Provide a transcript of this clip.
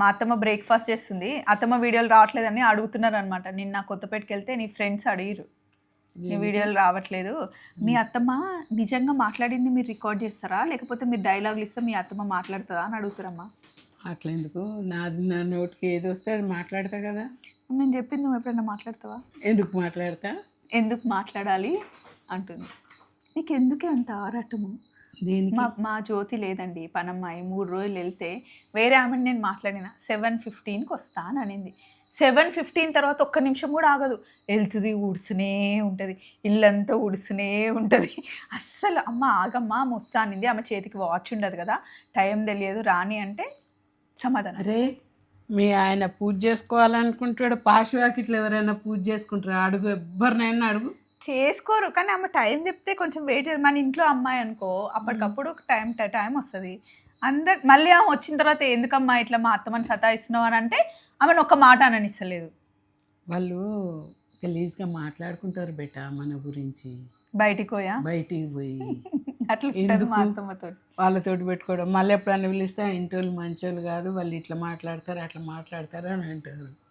మా అత్తమ్మ బ్రేక్ఫాస్ట్ చేస్తుంది. అత్తమ్మ వీడియోలు రావట్లేదని అడుగుతున్నారు అనమాట నిన్న కొత్తపేటకి వెళ్తే నీ ఫ్రెండ్స్ అడిగిరు నీ వీడియోలు రావట్లేదు. మీ అత్తమ్మ నిజంగా మాట్లాడింది మీరు రికార్డ్ చేస్తారా? లేకపోతే మీరు డైలాగులు ఇస్తే మీ అత్తమ్మ మాట్లాడుతుందా అని అడుగుతారమ్మా. అట్లా ఎందుకు? నాది నా నోటికి ఏది వస్తే అది మాట్లాడతా కదా. నేను చెప్పింది నువ్వు ఎప్పుడైనా మాట్లాడతావా? ఎందుకు మాట్లాడతా? ఎందుకు మాట్లాడాలి? అంటుంది. నీకు ఎందుకే అంత ఆరాటము? మా మా జ్యోతి లేదండి. పనమ్మాయి మూడు రోజులు వెళ్తే వేరే ఆమెను నేను మాట్లాడిన. సెవెన్ ఫిఫ్టీన్కి వస్తా అని అనింది. సెవెన్ ఫిఫ్టీన్ తర్వాత ఒక్క నిమిషం కూడా ఆగదు. వెళ్తుంది ఊడుస్తూనే ఉంటుంది. ఇల్లంతా ఊడుస్తూనే ఉంటుంది. అస్సలు అమ్మ ఆగమ్మ ఆమె వస్తా అనింది. ఆమె చేతికి వాచ్ ఉండదు కదా. టైం తెలియదు. రాని అంటే సమాధానం. అరే మీ ఆయన పూజ చేసుకోవాలనుకుంటాడు పాశవాకి ఇట్లా ఎవరైనా పూజ చేసుకుంటారు? అడుగు ఎవరినైనా అడుగు. చేసుకోరు. కానీ ఆమె టైం చెప్తే కొంచెం వెయిట్ చేయాలి. మన ఇంట్లో అమ్మాయి అనుకో అప్పటికప్పుడు టైం టైం వస్తుంది. అందరు మళ్ళీ ఆమె వచ్చిన తర్వాత ఎందుకమ్మా ఇట్లా మా అత్తమ్మని సతాయిస్తున్నావు అని అంటే ఆమెను ఒక్క మాట అననిస్తలేదు. వాళ్ళు గలీజ్గా మాట్లాడుకుంటారు బెట మన గురించి. బయటికి పోయా? బయటికి పోయి. వాళ్ళతోటి పెట్టుకోవడం. మళ్ళీ ఎప్పుడైనా పిలిస్తే ఇంటి వాళ్ళు మంచోళ్ళు కాదు. వాళ్ళు ఇట్లా మాట్లాడతారు అట్లా మాట్లాడతారు అని అంటారు.